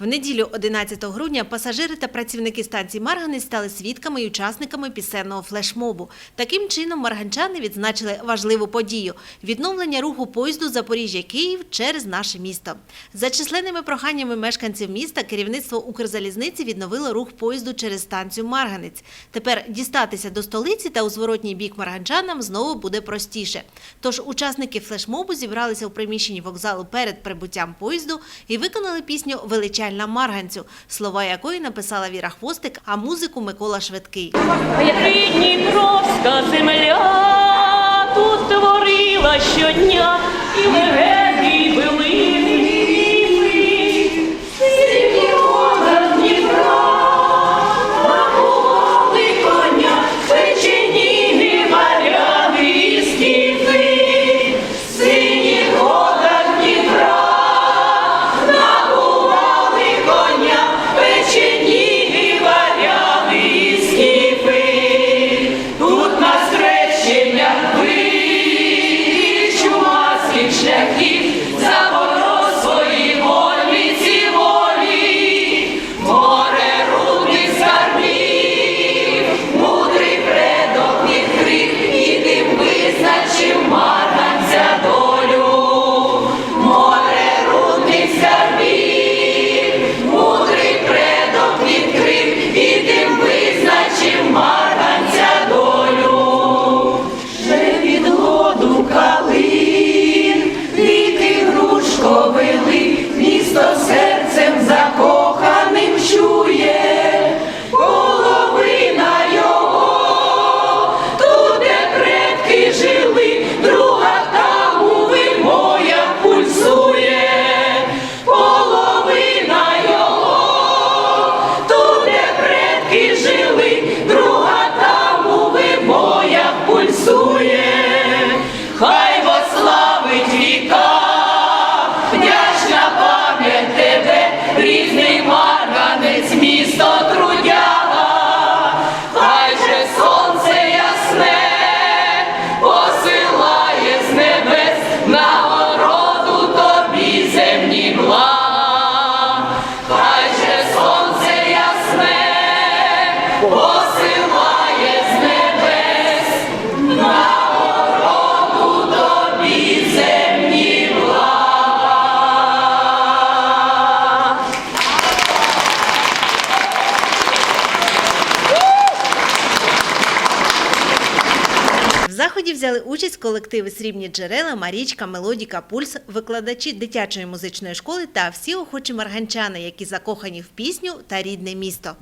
В неділю 11 грудня пасажири та працівники станції Марганець стали свідками і учасниками пісенного флешмобу. Таким чином марганчани відзначили важливу подію відновлення руху поїзду Запоріжжя-Київ через наше місто. За численними проханнями мешканців міста керівництво Укрзалізниці відновило рух поїзду через станцію Марганець. Тепер дістатися до столиці та у зворотній бік марганчанам знову буде простіше. Тож учасники флешмобу зібралися у приміщенні вокзалу перед прибуттям поїзду і виконали пісню Величальна Марганцю, слова якої написала Віра Хвостик, а музику Микола Швидкий. Придніпровська земля тут творила щодня і легенди билини. Місто трудяга, заході взяли участь колективи Срібні джерела, Марічка, Мелодіка, Пульс, викладачі дитячої музичної школи та всі охочі марганчани, які закохані в пісню та рідне місто.